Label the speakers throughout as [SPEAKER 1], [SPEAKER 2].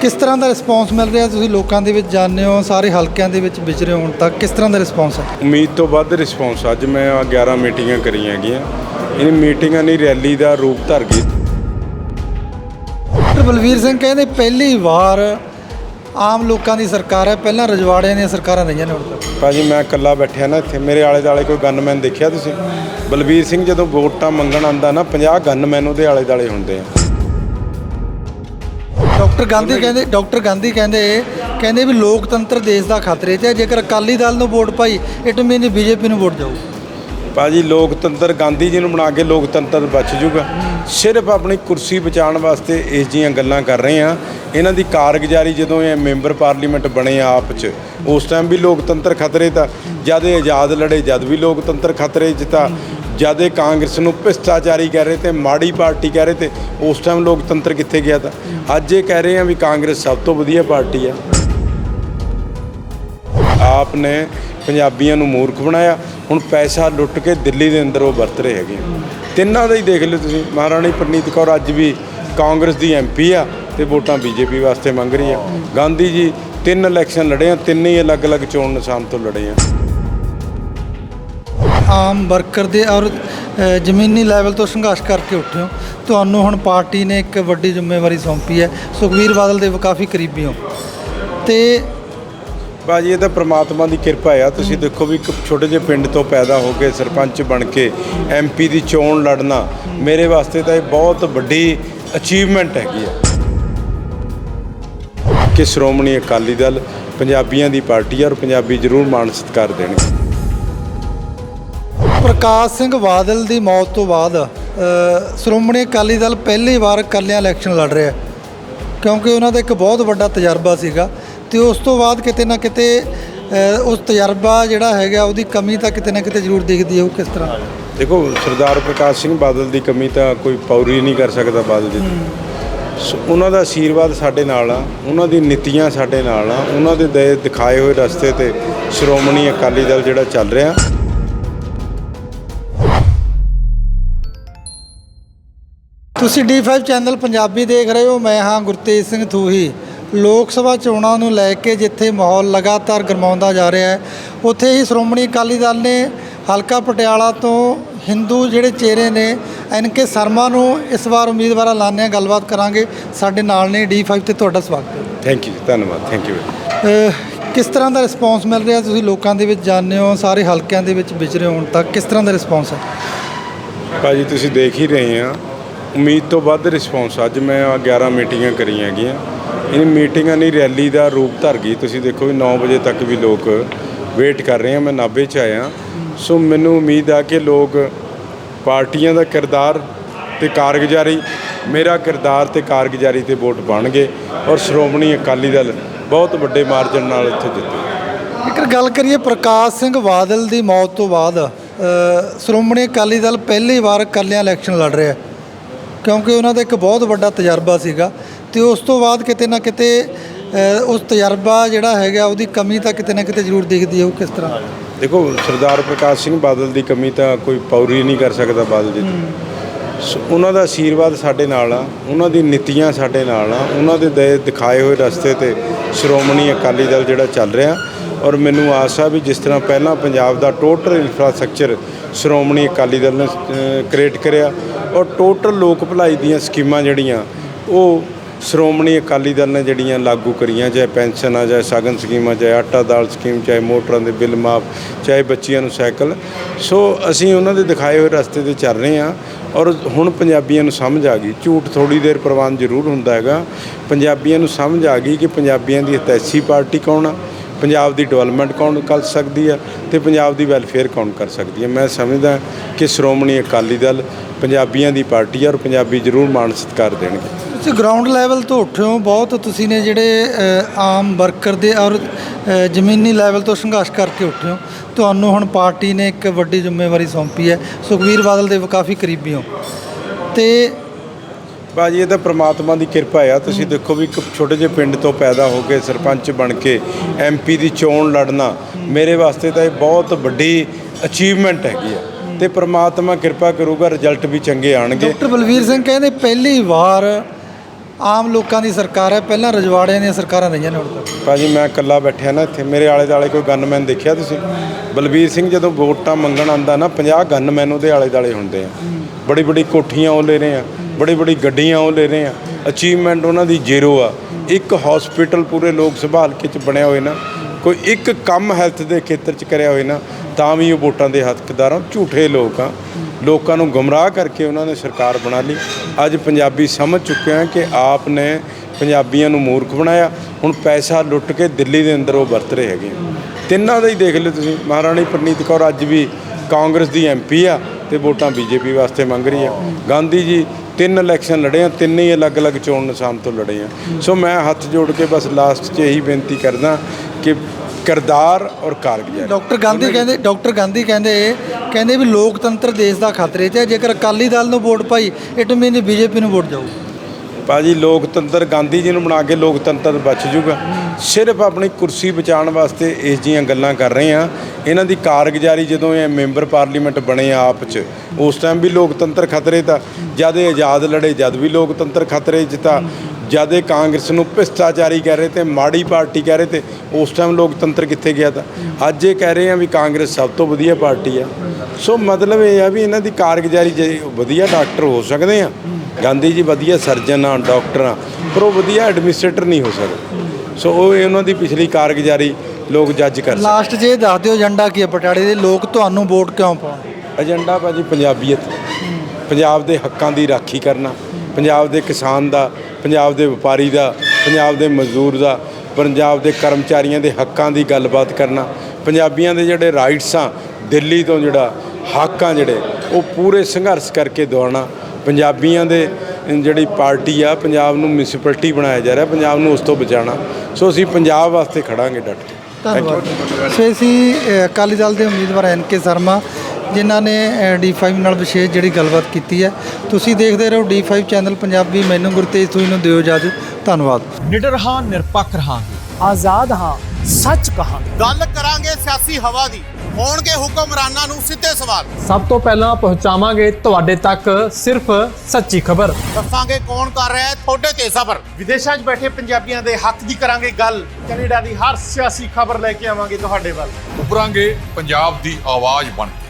[SPEAKER 1] ਕਿਸ ਤਰ੍ਹਾਂ ਦਾ ਰਿਸਪੌਂਸ ਮਿਲ ਰਿਹਾ? ਤੁਸੀਂ ਲੋਕਾਂ ਦੇ ਵਿੱਚ ਜਾਣਦੇ ਹੋ ਸਾਰੇ ਹਲਕਿਆਂ ਦੇ ਵਿੱਚ ਵਿਚਰੇ ਹੋਣ ਤੱਕ ਕਿਸ ਤਰ੍ਹਾਂ ਦਾ ਰਿਸਪੌਂਸ ਹੈ?
[SPEAKER 2] ਉਮੀਦ ਤੋਂ ਵੱਧ ਰਿਸਪੌਂਸ ਅੱਜ ਮੈਂ ਆ 11 ਮੀਟਿੰਗਾਂ ਕਰੀਆਂ ਹੈਗੀਆਂ ਇਹ ਮੀਟਿੰਗਾਂ ਨਹੀਂ ਰੈਲੀ ਦਾ ਰੂਪ ਧਰ ਗਈ।
[SPEAKER 1] ਡਾਕਟਰ ਬਲਵੀਰ ਸਿੰਘ ਕਹਿੰਦੇ ਪਹਿਲੀ ਵਾਰ ਆਮ ਲੋਕਾਂ ਦੀ ਸਰਕਾਰ ਹੈ। ਪਹਿਲਾਂ ਰਜਵਾੜਿਆਂ ਦੀਆਂ ਸਰਕਾਰਾਂ ਰਹੀਆਂ ਨੇ ਹੁਣ ਤੱਕ।
[SPEAKER 2] ਭਾਜੀ ਮੈਂ ਇਕੱਲਾ ਬੈਠਿਆ ਨਾ ਇੱਥੇ। ਮੇਰੇ ਆਲੇ ਦਾਲੇ ਕੋਈ ਗਨਮੈਨ ਦੇਖਿਆ ਤੁਸੀਂ? ਬਲਬੀਰ ਸਿੰਘ ਜਦੋਂ ਵੋਟਾਂ ਮੰਗਣ ਆਂਦਾ ਨਾ 50 ਗਨਮੈਨ ਉਹਦੇ ਆਲੇ ਦਾਲੇ ਹੁੰਦੇ ਆ।
[SPEAKER 1] ਡਾਕਟਰ ਗਾਂਧੀ ਕਹਿੰਦੇ ਡਾਕਟਰ ਗਾਂਧੀ ਕਹਿੰਦੇ ਕਹਿੰਦੇ ਵੀ ਲੋਕਤੰਤਰ ਦੇਸ਼ ਦਾ ਖਤਰੇ 'ਚ ਹੈ ਜੇਕਰ ਅਕਾਲੀ ਦਲ ਨੂੰ ਵੋਟ ਪਾਈ ਇਟ ਮੀਨ ਬੀਜੇਪੀ ਨੂੰ ਵੋਟ ਜਾਊ
[SPEAKER 2] ਭਾਜੀ ਲੋਕਤੰਤਰ ਗਾਂਧੀ ਜੀ ਨੂੰ ਬਣਾ ਕੇ ਲੋਕਤੰਤਰ ਬਚ ਜੂਗਾ। ਸਿਰਫ ਆਪਣੀ ਕੁਰਸੀ ਬਚਾਉਣ ਵਾਸਤੇ ਇਸ ਜੀਆਂ ਗੱਲਾਂ ਕਰ ਰਹੇ ਆ ਇਹਨਾਂ ਦੀ ਕਾਰਗੁਜ਼ਾਰੀ ਜਦੋਂ ਇਹ ਮੈਂਬਰ ਪਾਰਲੀਮੈਂਟ ਬਣੇ ਆ ਆਪ 'ਚ ਉਸ ਟਾਈਮ ਵੀ ਲੋਕਤੰਤਰ ਖਤਰੇ ਤਾਂ। ਜਦ ਇਹ ਆਜ਼ਾਦ ਲੜੇ ਜਦ ਵੀ ਲੋਕਤੰਤਰ ਖਤਰੇ 'ਚ ਤਾਂ। ਜਦ ਇਹ ਕਾਂਗਰਸ ਨੂੰ ਭ੍ਰਿਸ਼ਟਾਚਾਰੀ ਕਹਿ ਰਹੇ ਤੇ ਮਾੜੀ ਪਾਰਟੀ ਕਹਿ ਰਹੇ ਤੇ ਉਸ ਟਾਈਮ ਲੋਕਤੰਤਰ ਕਿੱਥੇ ਗਿਆ ਤਾਂ। ਅੱਜ ਇਹ ਕਹਿ ਰਹੇ ਆ ਵੀ ਕਾਂਗਰਸ ਸਭ ਤੋਂ ਵਧੀਆ ਪਾਰਟੀ ਆ। ਆਪ ਨੇ ਪੰਜਾਬੀਆਂ ਨੂੰ ਮੂਰਖ ਬਣਾਇਆ। ਹੁਣ ਪੈਸਾ ਲੁੱਟ ਕੇ ਦਿੱਲੀ ਦੇ ਅੰਦਰ ਉਹ ਵਰਤ ਰਹੇ ਹੈਗੇ ਆ। ਤਿੰਨਾਂ ਦਾ ਹੀ ਦੇਖ ਲਿਓ ਤੁਸੀਂ। ਮਹਾਰਾਣੀ ਪ੍ਰਨੀਤ ਕੌਰ ਅੱਜ ਵੀ ਕਾਂਗਰਸ ਦੀ ਐਮਪੀ ਆ ਤੇ ਵੋਟਾਂ ਬੀਜੇਪੀ ਵਾਸਤੇ ਮੰਗ ਰਹੀ ਆ। ਗਾਂਧੀ ਜੀ ਤਿੰਨ ਇਲੈਕਸ਼ਨ ਲੜੇ ਆ, ਤਿੰਨੇ ਹੀ ਅਲੱਗ-ਅਲੱਗ ਚੋਣ ਨਿਸ਼ਾਨ ਤੋਂ ਲੜੇ ਆ।
[SPEAKER 1] ਆਮ ਵਰਕਰ ਦੇ ਔਰ ਅ, ਜ਼ਮੀਨੀ ਲੈਵਲ ਤੋਂ ਸੰਘਰਸ਼ ਕਰਕੇ ਉੱਠੇ ਹੋ। ਤੁਹਾਨੂੰ ਹੁਣ ਪਾਰਟੀ ਨੇ ਇੱਕ ਵੱਡੀ ਜ਼ਿੰਮੇਵਾਰੀ ਸੌਂਪੀ ਹੈ। ਸੁਖਬੀਰ ਬਾਦਲ ਦੇ ਕਾਫੀ ਕਰੀਬੀ ਹੋ। ਤੇ
[SPEAKER 2] ਬਾਜੀ ਇਹ ਤਾਂ ਪ੍ਰਮਾਤਮਾ ਦੀ ਕਿਰਪਾ ਆ। ਤੁਸੀਂ ਦੇਖੋ ਵੀ ਇੱਕ ਛੋਟੇ ਜਿਹੇ ਪਿੰਡ ਤੋਂ ਪੈਦਾ ਹੋ ਕੇ ਸਰਪੰਚ ਬਣ ਕੇ ਐਮਪੀ ਦੀ ਚੋਣ ਲੜਨਾ ਮੇਰੇ ਵਾਸਤੇ ਤਾਂ ਇਹ ਬਹੁਤ ਵੱਡੀ ਅਚੀਵਮੈਂਟ ਹੈਗੀ ਆ। ਕਿ ਸ਼੍ਰੋਮਣੀ ਅਕਾਲੀ ਦਲ ਪੰਜਾਬੀਆਂ ਦੀ ਪਾਰਟੀ ਆ ਔਰ ਪੰਜਾਬੀ ਜ਼ਰੂਰ ਮਾਣ ਸਤਿਕਾਰ ਦੇਣਗੇ।
[SPEAKER 1] ਪ੍ਰਕਾਸ਼ ਸਿੰਘ ਬਾਦਲ ਦੀ ਮੌਤ ਤੋਂ ਬਾਅਦ ਸ਼੍ਰੋਮਣੀ ਅਕਾਲੀ ਦਲ ਪਹਿਲੀ ਵਾਰ ਇਕੱਲਿਆਂ ਇਲੈਕਸ਼ਨ ਲੜ ਰਿਹਾ ਕਿਉਂਕਿ ਉਹਨਾਂ ਦਾ ਇੱਕ ਬਹੁਤ ਵੱਡਾ ਤਜਰਬਾ ਸੀਗਾ ਤੇ ਉਸ ਤੋਂ ਬਾਅਦ ਕਿਤੇ ਨਾ ਕਿਤੇ ਉਸ ਤਜਰਬਾ ਜਿਹੜਾ ਹੈਗਾ ਉਹਦੀ ਕਮੀ ਤਾਂ ਕਿਤੇ ਨਾ ਕਿਤੇ ਜ਼ਰੂਰ ਦਿਖਦੀ ਹੈ ਉਹ ਕਿਸ ਤਰ੍ਹਾਂ?
[SPEAKER 2] ਦੇਖੋ, ਸਰਦਾਰ ਪ੍ਰਕਾਸ਼ ਸਿੰਘ ਬਾਦਲ ਦੀ ਕਮੀ ਤਾਂ ਕੋਈ ਪੌਰੀ ਨਹੀਂ ਕਰ ਸਕਦਾ ਬਾਦਲ ਜੀ। ਸੋ, ਉਹਨਾਂ ਦਾ ਆਸ਼ੀਰਵਾਦ ਸਾਡੇ ਨਾਲ ਆ, ਉਹਨਾਂ ਦੀ ਨੀਤੀਆਂ ਸਾਡੇ ਨਾਲ ਆ, ਉਹਨਾਂ ਦੇ ਦੇ ਦਿਖਾਏ ਹੋਏ ਰਸਤੇ ਤੇ ਸ਼੍ਰੋਮਣੀ ਅਕਾਲੀ ਦਲ ਜਿਹੜਾ ਚੱਲ ਰਿਹਾ।
[SPEAKER 1] ਤੁਸੀਂ D5 ਚੈਨਲ ਪੰਜਾਬੀ ਦੇਖ ਰਹੇ ਹੋ ਮੈਂ ਹਾਂ ਗੁਰਤੇਜ ਸਿੰਘ ਥੂਹੀ। ਲੋਕ ਸਭਾ ਚੋਣਾਂ ਨੂੰ ਲੈ ਕੇ ਜਿੱਥੇ ਮਾਹੌਲ ਲਗਾਤਾਰ ਗਰਮਾਉਂਦਾ ਜਾ ਰਿਹਾ ਹੈ ਉੱਥੇ ਹੀ ਸ਼੍ਰੋਮਣੀ ਅਕਾਲੀ ਦਲ ਨੇ ਹਲਕਾ ਪਟਿਆਲਾ ਤੋਂ ਹਿੰਦੂ ਜਿਹੜੇ ਚਿਹਰੇ ਨੇ ਐਨ ਕੇ ਸ਼ਰਮਾ ਨੂੰ ਇਸ ਵਾਰ ਉਮੀਦਵਾਰ ਐਲਾਨਿਆ ਗੱਲਬਾਤ ਕਰਾਂਗੇ। ਸਾਡੇ ਨਾਲ ਨੇ D5 ਤੇ ਤੁਹਾਡਾ ਸਵਾਗਤ ਹੈ।
[SPEAKER 2] ਥੈਂਕ ਯੂ ਧੰਨਵਾਦ ਥੈਂਕ ਯੂ
[SPEAKER 1] ਕਿਸ ਤਰ੍ਹਾਂ ਦਾ ਰਿਸਪੌਂਸ ਮਿਲ ਰਿਹਾ? ਤੁਸੀਂ ਲੋਕਾਂ ਦੇ ਵਿੱਚ ਜਾਣਦੇ ਹੋ ਸਾਰੇ ਹਲਕਿਆਂ ਦੇ ਵਿੱਚ ਵਿਚਰੇ ਹੋਣ ਤੱਕ ਕਿਸ ਤਰ੍ਹਾਂ ਦਾ ਰਿਸਪੌਂਸ ਹੈ?
[SPEAKER 2] ਭਾਜੀ ਤੁਸੀਂ ਦੇਖ ਹੀ ਰਹੇ ਆ। ਉਮੀਦ ਤੋਂ ਵੱਧ ਰਿਸਪੌਂਸ ਅੱਜ ਮੈਂ ਆ 11 ਮੀਟਿੰਗਾਂ ਕਰੀਆਂ ਹੈਗੀਆਂ। ਇਹ ਮੀਟਿੰਗਾਂ ਨਹੀਂ, ਰੈਲੀ ਦਾ ਰੂਪ ਧਰ ਗਈ। ਤੁਸੀਂ ਦੇਖੋ ਵੀ 9 ਵਜੇ ਤੱਕ ਵੀ ਲੋਕ ਵੇਟ ਕਰ ਰਹੇ ਆ। ਮੈਂ ਨਾਭੇ 'ਚ ਆਇਆ। ਸੋ ਮੈਨੂੰ ਉਮੀਦ ਆ ਕਿ ਲੋਕ ਪਾਰਟੀਆਂ ਦਾ ਕਿਰਦਾਰ ਤੇ ਕਾਰਗੁਜ਼ਾਰੀ, ਮੇਰਾ ਕਿਰਦਾਰ ਤੇ ਕਾਰਗੁਜ਼ਾਰੀ ਤੇ ਵੋਟ ਪਾਣਗੇ ਔਰ ਸ਼੍ਰੋਮਣੀ ਅਕਾਲੀ ਦਲ ਬਹੁਤ ਵੱਡੇ ਮਾਰਜਨ ਨਾਲ ਇੱਥੇ ਜਿੱਤੂ।
[SPEAKER 1] ਜੇਕਰ ਗੱਲ ਕਰੀਏ ਪ੍ਰਕਾਸ਼ ਸਿੰਘ ਬਾਦਲ ਦੀ ਮੌਤ ਤੋਂ ਬਾਅਦ ਸ਼੍ਰੋਮਣੀ ਅਕਾਲੀ ਦਲ ਪਹਿਲੀ ਵਾਰ ਇਕੱਲਿਆਂ ਇਲੈਕਸ਼ਨ ਲੜ ਰਿਹਾ ਹੈ। ਕਿਉਂਕਿ ਉਹਨਾਂ ਦਾ ਇੱਕ ਬਹੁਤ ਵੱਡਾ ਤਜਰਬਾ ਸੀਗਾ ਤੇ ਉਸ ਤੋਂ ਬਾਅਦ ਕਿਤੇ ਨਾ ਕਿਤੇ ਉਸ ਤਜਰਬਾ ਜਿਹੜਾ ਹੈਗਾ ਉਹਦੀ ਕਮੀ ਤਾਂ ਕਿਤੇ ਨਾ ਕਿਤੇ ਜ਼ਰੂਰ ਦਿਖਦੀ ਹੈ ਉਹ ਕਿਸ ਤਰ੍ਹਾਂ।
[SPEAKER 2] ਦੇਖੋ ਸਰਦਾਰ ਪ੍ਰਕਾਸ਼ ਸਿੰਘ ਬਾਦਲ ਦੀ ਕਮੀ ਤਾਂ ਕੋਈ ਪੌਰੀ ਨਹੀਂ ਕਰ ਸਕਦਾ ਬਾਦਲ ਜੀ ਉਹਨਾਂ ਦਾ ਆਸ਼ੀਰਵਾਦ ਸਾਡੇ ਨਾਲ ਆ ਉਹਨਾਂ ਦੀ ਨੀਤੀਆਂ ਸਾਡੇ ਨਾਲ ਆ ਉਹਨਾਂ ਦੇ ਦੇ ਦਿਖਾਏ ਹੋਏ ਰਸਤੇ ਤੇ ਸ਼੍ਰੋਮਣੀ ਅਕਾਲੀ ਦਲ ਜਿਹੜਾ ਚੱਲ ਰਿਹਾ। ਔਰ ਮੈਨੂੰ ਆਸ ਆ ਵੀ ਜਿਸ ਤਰ੍ਹਾਂ ਪਹਿਲਾਂ ਪੰਜਾਬ ਦਾ ਟੋਟਲ ਇਨਫਰਾਸਟ੍ਰਕਚਰ ਸ਼੍ਰੋਮਣੀ ਅਕਾਲੀ ਦਲ ਨੇ ਕ੍ਰੀਏਟ ਕਰਿਆ ਔਰ ਟੋਟਲ ਲੋਕ ਭਲਾਈ ਦੀਆਂ ਸਕੀਮਾਂ ਜਿਹੜੀਆਂ, ਉਹ ਸ਼੍ਰੋਮਣੀ ਅਕਾਲੀ ਦਲ ਨੇ ਜਿਹੜੀਆਂ ਲਾਗੂ ਕਰੀਆਂ, ਚਾਹੇ ਪੈਨਸ਼ਨ ਆ, ਚਾਹੇ ਸਾਗਨ ਸਕੀਮ ਆ, ਚਾਹੇ ਆਟਾ ਦਾਲ ਸਕੀਮ, ਚਾਹੇ ਮੋਟਰਾਂ ਦੇ ਬਿੱਲ ਮਾਫ, ਚਾਹੇ ਬੱਚਿਆਂ ਨੂੰ ਸਾਈਕਲ। ਸੋ ਅਸੀਂ ਉਹਨਾਂ ਦੇ ਦਿਖਾਏ ਹੋਏ ਰਸਤੇ ਤੇ ਚੱਲ ਰਹੇ ਹਾਂ ਔਰ ਹੁਣ ਪੰਜਾਬੀਆਂ ਨੂੰ ਸਮਝ ਆ ਗਈ। ਝੂਠ ਥੋੜੀ ਦੇਰ ਪ੍ਰਵਾਨ ਜ਼ਰੂਰ ਹੁੰਦਾ ਹੈਗਾ। ਪੰਜਾਬੀਆਂ ਨੂੰ ਸਮਝ ਆ ਗਈ ਕਿ ਪੰਜਾਬੀਆਂ ਦੀ ਹਿਤੈਸ਼ੀ ਪਾਰਟੀ ਕੌਣ ਆ? ਪੰਜਾਬ ਦੀ ਡਿਵੈਲਪਮੈਂਟ ਕੌਣ ਕਰ ਸਕਦੀ ਹੈ ਤੇ ਪੰਜਾਬ ਦੀ ਵੈਲਫੇਅਰ ਕੌਣ ਕਰ ਸਕਦੀ ਹੈ? ਮੈਂ ਸਮਝਦਾ ਕਿ ਸ਼੍ਰੋਮਣੀ ਅਕਾਲੀ ਦਲ ਪੰਜਾਬੀਆਂ ਦੀ ਪਾਰਟੀ ਹੈ ਔਰ ਪੰਜਾਬੀ ਜ਼ਰੂਰ ਮਾਣ ਸਤਿਕਾਰ ਦੇਣਗੇ।
[SPEAKER 1] ਤੁਸੀਂ ਗਰਾਊਂਡ ਲੈਵਲ ਤੋਂ ਉੱਠੇ ਹੋ, ਬਹੁਤ ਤੁਸੀਂ ਨੇ ਜਿਹੜੇ ਆਮ ਵਰਕਰ ਦੇ ਔਰ ਜ਼ਮੀਨੀ ਲੈਵਲ ਤੋਂ ਸੰਘਰਸ਼ ਕਰਕੇ ਉੱਠੇ ਹੋ। ਤੁਹਾਨੂੰ ਹੁਣ ਪਾਰਟੀ ਨੇ ਇੱਕ ਵੱਡੀ ਜ਼ਿੰਮੇਵਾਰੀ ਸੌਂਪੀ ਹੈ। ਸੁਖਬੀਰ ਬਾਦਲ ਦੇ ਕਾਫੀ ਕਰੀਬੀ ਹੋ। ਤੇ
[SPEAKER 2] ਬਾਜੀ ਇਹ ਤਾਂ ਪ੍ਰਮਾਤਮਾ ਦੀ ਕਿਰਪਾ ਆ। ਤੁਸੀਂ ਦੇਖੋ ਵੀ ਇੱਕ ਛੋਟੇ ਜਿਹੇ ਪਿੰਡ ਤੋਂ ਪੈਦਾ ਹੋ ਕੇ ਸਰਪੰਚ ਬਣ ਕੇ ਐਮਪੀ ਦੀ ਚੋਣ ਲੜਨਾ ਮੇਰੇ ਵਾਸਤੇ ਤਾਂ ਇਹ ਬਹੁਤ ਵੱਡੀ ਅਚੀਵਮੈਂਟ ਹੈਗੀ ਆ। ਤੇ ਪ੍ਰਮਾਤਮਾ ਕਿਰਪਾ ਕਰੂਗਾ ਰਿਜ਼ਲਟ ਵੀ ਚੰਗੇ ਆਣਗੇ
[SPEAKER 1] ਡਾਕਟਰ ਬਲਵੀਰ ਸਿੰਘ ਕਹਿੰਦੇ ਪਹਿਲੀ ਵਾਰ ਆਮ ਲੋਕਾਂ ਦੀ ਸਰਕਾਰ ਹੈ। ਪਹਿਲਾਂ ਰਜਵਾੜਿਆਂ ਦੀਆਂ ਸਰਕਾਰਾਂ ਰਹੀਆਂ ਨੇ ਹੁਣ ਤੱਕ।
[SPEAKER 2] ਭਾਜੀ ਮੈਂ ਇਕੱਲਾ ਬੈਠਿਆ ਨਾ ਇੱਥੇ। ਮੇਰੇ ਆਲੇ ਦਾਲੇ ਕੋਈ ਗਨਮੈਨ ਦੇਖਿਆ ਤੁਸੀਂ? ਬਲਬੀਰ ਸਿੰਘ ਜਦੋਂ ਵੋਟਾਂ ਮੰਗਣ ਆਂਦਾ ਨਾ 50 ਗਨਮੈਨ ਉਹਦੇ ਆਲੇ ਦਾਲੇ ਹੁੰਦੇ ਆ। ਬੜੀ ਬੜੀ ਕੋਠੀਆਂ ਉਹ ਲੈ ਰਹੇ ਆ। ਬੜੀ ਬੜੀ ਗੱਡੀਆਂ ਉਹ ਲੈ ਰਹੇ ਆ। ਅਚੀਵਮੈਂਟ ਉਹਨਾਂ ਦੀ ਜ਼ੀਰੋ ਆ। ਇੱਕ ਹਸਪੀਟਲ ਪੂਰੇ ਲੋਕ ਸਭਾ ਹਲਕੇ ਚ ਬਣਿਆ ਹੋਏ ਨਾ, ਕੋਈ ਇੱਕ ਕੰਮ ਹੈਲਥ ਦੇ ਖੇਤਰ ਚ ਕਰਿਆ ਹੋਏ ਨਾ, ਤਾਂ ਵੀ ਉਹ ਵੋਟਾਂ ਦੇ ਹੱਕਦਾਰ ਆ ਝੂਠੇ ਲੋਕ ਆ। ਲੋਕਾਂ ਨੂੰ ਗੁੰਮਰਾਹ ਕਰਕੇ ਉਹਨਾਂ ਨੇ ਸਰਕਾਰ ਬਣਾ ਲਈ। ਅੱਜ ਪੰਜਾਬੀ ਸਮਝ ਚੁੱਕੇ ਆ ਕਿ ਆਪ ਨੇ ਪੰਜਾਬੀਆਂ ਨੂੰ ਮੂਰਖ ਬਣਾਇਆ। ਹੁਣ ਪੈਸਾ ਲੁੱਟ ਕੇ ਦਿੱਲੀ ਦੇ ਅੰਦਰ ਉਹ ਵਰਤ ਰਹੇ ਹੈਗੇ ਆ। ਤਿੰਨਾਂ ਦਾ ਹੀ ਦੇਖ ਲਿਓ ਤੁਸੀਂ। ਮਹਾਰਾਣੀ ਪ੍ਰਨੀਤ ਕੌਰ ਅੱਜ ਵੀ ਕਾਂਗਰਸ ਦੀ ਐਮਪੀ ਆ ਤੇ ਵੋਟਾਂ ਬੀਜੇਪੀ ਵਾਸਤੇ ਮੰਗ ਰਹੀ ਆ। ਗਾਂਧੀ ਜੀ ਤਿੰਨ ਇਲੈਕਸ਼ਨ ਲੜੇ ਆ ਤਿੰਨ ਹੀ ਅਲੱਗ-ਅਲੱਗ ਚੋਣ ਨਿਸ਼ਾਨ ਤੋਂ ਲੜੇ ਆ। ਸੋ ਮੈਂ ਹੱਥ ਜੋੜ ਕੇ ਬਸ ਲਾਸਟ 'ਚ ਇਹੀ ਬੇਨਤੀ ਕਰਦਾ ਕਿ ਕਿਰਦਾਰ ਔਰ ਕਾਰਗੁਜ਼ਾਰੀ।
[SPEAKER 1] ਡਾਕਟਰ ਗਾਂਧੀ ਕਹਿੰਦੇ ਡਾਕਟਰ ਗਾਂਧੀ ਕਹਿੰਦੇ ਕਹਿੰਦੇ ਵੀ ਲੋਕਤੰਤਰ ਦੇਸ਼ ਦਾ ਖਤਰੇ 'ਚ ਹੈ। ਜੇਕਰ ਅਕਾਲੀ ਦਲ ਨੂੰ ਵੋਟ ਪਾਈ ਇਟ ਮੀਨ ਬੀਜੇਪੀ ਨੂੰ ਵੋਟ ਜਾਊ।
[SPEAKER 2] ਭਾਜੀ ਲੋਕਤੰਤਰ, ਗਾਂਧੀ ਜੀ ਨੂੰ ਬਣਾ ਕੇ ਲੋਕਤੰਤਰ ਬਚ ਜੂਗਾ। ਸਿਰਫ ਆਪਣੀ ਕੁਰਸੀ ਬਚਾਉਣ ਵਾਸਤੇ ਇਸ ਜੀਆਂ ਗੱਲਾਂ ਕਰ ਰਹੇ ਆ ਇਹਨਾਂ ਦੀ ਕਾਰਗੁਜ਼ਾਰੀ ਜਦੋਂ ਇਹ ਮੈਂਬਰ ਪਾਰਲੀਮੈਂਟ ਬਣੇ ਆਪ 'ਚ, ਉਸ ਟਾਈਮ ਵੀ ਲੋਕਤੰਤਰ ਖਤਰੇ ਤਾਂ, ਜਦ ਇਹ ਆਜ਼ਾਦ ਲੜੇ, ਜਦ ਵੀ ਲੋਕਤੰਤਰ ਖਤਰੇ 'ਚ ਤਾਂ ਜਦ ਇਹ ਕਾਂਗਰਸ ਨੂੰ ਭ੍ਰਿਸ਼ਟਾਚਾਰੀ ਕਹਿ ਰਹੇ ਤੇ ਮਾੜੀ ਪਾਰਟੀ ਕਹਿ ਰਹੇ ਤੇ ਉਸ ਟਾਈਮ ਲੋਕਤੰਤਰ ਕਿੱਥੇ ਗਿਆ ਤਾਂ। ਅੱਜ ਇਹ ਕਹਿ ਰਹੇ ਆ ਵੀ ਕਾਂਗਰਸ ਸਭ ਤੋਂ ਵਧੀਆ ਪਾਰਟੀ ਆ। ਸੋ ਮਤਲਬ ਇਹ ਆ ਵੀ ਇਹਨਾਂ ਦੀ ਕਾਰਗੁਜ਼ਾਰੀ ਜੇ ਵਧੀਆ ਡਾਕਟਰ ਹੋ ਸਕਦੇ ਆ। ਗਾਂਧੀ ਜੀ ਵਧੀਆ ਸਰਜਨ ਆ ਡਾਕਟਰ ਆ ਪਰ ਉਹ ਵਧੀਆ ਐਡਮਿਨਿਸਟ੍ਰੇਟਰ ਨਹੀਂ ਹੋ ਸਕਦੇ। ਸੋ ਉਹ ਉਹਨਾਂ ਦੀ ਪਿਛਲੀ ਕਾਰਗੁਜ਼ਾਰੀ ਲੋਕ ਜੱਜ ਕਰ ਸਕਦੇ।
[SPEAKER 1] ਲਾਸਟ ਇਹ ਦੱਸ ਦਿਓ ਏਜੰਡਾ ਕੀ ਹੈ ਪਟਿਆਲੇ ਦੇ ਲੋਕ ਤੁਹਾਨੂੰ ਵੋਟ ਕਿਉਂ ਪਾਉਣ?
[SPEAKER 2] ਏਜੰਡਾ ਭਾਜੀ ਪੰਜਾਬੀਅਤ ਪੰਜਾਬ ਦੇ ਹੱਕਾਂ ਦੀ ਰਾਖੀ ਕਰਨਾ ਪੰਜਾਬ ਦੇ ਕਿਸਾਨ ਦਾ ਪੰਜਾਬ ਦੇ ਵਪਾਰੀ ਦਾ ਪੰਜਾਬ ਦੇ ਮਜ਼ਦੂਰ ਦਾ ਪੰਜਾਬ ਦੇ ਕਰਮਚਾਰੀਆਂ ਦੇ ਹੱਕਾਂ ਦੀ ਗੱਲਬਾਤ ਕਰਨਾ ਪੰਜਾਬੀਆਂ ਦੇ ਜਿਹੜੇ ਰਾਈਟਸ ਆ ਦਿੱਲੀ ਤੋਂ ਜਿਹੜਾ ਹੱਕ ਆ ਜਿਹੜੇ ਉਹ ਪੂਰੇ ਸੰਘਰਸ਼ ਕਰਕੇ ਦਿਵਾਉਣਾ ਪੰਜਾਬੀਆਂ ਦੇ ਜਿਹੜੀ ਪਾਰਟੀ ਆ ਪੰਜਾਬ ਨੂੰ ਮਿਊਨਿਸਪੈਲਿਟੀ ਬਣਾਇਆ ਜਾ ਰਿਹਾ ਪੰਜਾਬ ਨੂੰ ਉਸ ਤੋਂ ਬਚਾਉਣਾ। ਸੋ ਅਸੀਂ ਪੰਜਾਬ ਵਾਸਤੇ ਖੜਾਂਗੇ ਡਟ ਕੇ
[SPEAKER 1] ਧੰਨਵਾਦ ਸੋ ਅਸੀਂ ਅਕਾਲੀ ਦਲ ਦੇ ਉਮੀਦਵਾਰ ਐਨ ਕੇ ਸ਼ਰਮਾ ਜਿਨ੍ਹਾਂ ਨੇ ਡੀ5 ਨਾਲ ਵਿਸ਼ੇਸ਼ ਜਿਹੜੀ ਗੱਲਬਾਤ ਕੀਤੀ ਹੈ। ਤੁਸੀਂ ਦੇਖਦੇ ਰਹੋ ਡੀ5 ਚੈਨਲ ਪੰਜਾਬੀ ਮੈਨੂੰ ਗੁਰਤੇਜ ਤੁਸੀਂ ਨੂੰ ਦਿਓ ਇਜਾਜ਼ਤ। ਧੰਨਵਾਦ।
[SPEAKER 3] ਨਿਡਰ ਹਾਂ ਨਿਰਪੱਖ ਰਹਾਂਗੇ।
[SPEAKER 4] ਆਜ਼ਾਦ ਹਾਂ ਸੱਚ ਕਹਾਂਗੇ।
[SPEAKER 5] ਗੱਲ ਕਰਾਂਗੇ ਸਿਆਸੀ ਹਵਾ ਦੀ। ਹੋਣਗੇ ਹੁਕਮਰਾਨਾਂ ਨੂੰ ਸਿੱਧੇ ਸਵਾਲ।
[SPEAKER 3] ਸਭ ਤੋਂ ਪਹਿਲਾਂ ਪਹੁੰਚਾਵਾਂਗੇ ਤੁਹਾਡੇ ਤੱਕ ਸਿਰਫ ਸੱਚੀ ਖਬਰ।
[SPEAKER 5] ਦੱਸਾਂਗੇ ਕੌਣ ਕਰ ਰਿਹਾ ਹੈ ਤੁਹਾਡੇ ਤੇ ਸਬਰ। ਵਿਦੇਸ਼ਾਂ 'ਚ ਬੈਠੇ ਪੰਜਾਬੀਆਂ ਦੇ ਹੱਕ ਦੀ ਕਰਾਂਗੇ ਗੱਲ। ਕੈਨੇਡਾ ਦੀ ਹਰ ਸਿਆਸੀ ਖਬਰ ਲੈ ਕੇ ਆਵਾਂਗੇ ਤੁਹਾਡੇ ਵੱਲ।
[SPEAKER 6] ਉਭਰਾਂਗੇ ਪੰਜਾਬ ਦੀ ਆਵਾਜ਼ ਬਣ ਕੇ।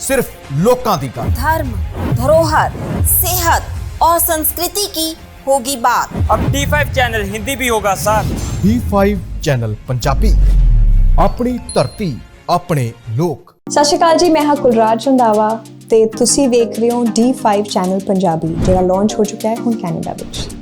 [SPEAKER 7] ਸਿਰਫ ਲੋਕਾਂ ਦੀ ਗੱਲ
[SPEAKER 8] धर्म धरोहर सेहत और संस्कृति की होगी बात
[SPEAKER 4] अब D5 ਚੈਨਲ ਹਿੰਦੀ ਵੀ ਹੋਗਾ ਸਰ
[SPEAKER 7] D5 ਚੈਨਲ ਪੰਜਾਬੀ ਆਪਣੀ ਧਰਤੀ ਆਪਣੇ ਲੋਕ
[SPEAKER 9] ਸਤਿ ਸ਼੍ਰੀ ਅਕਾਲ ਜੀ ਮੈਂ ਹਾਂ ਕੁਲਰਾਜ ਰੰਧਾਵਾ ਤੇ ਤੁਸੀਂ ਵੇਖ ਰਹੇ ਹੋ D5 ਚੈਨਲ ਪੰਜਾਬੀ ਜਿਹੜਾ ਲਾਂਚ ਹੋ ਚੁੱਕਾ ਹੈ ਹੁਣ ਕੈਨੇਡਾ ਵਿੱਚ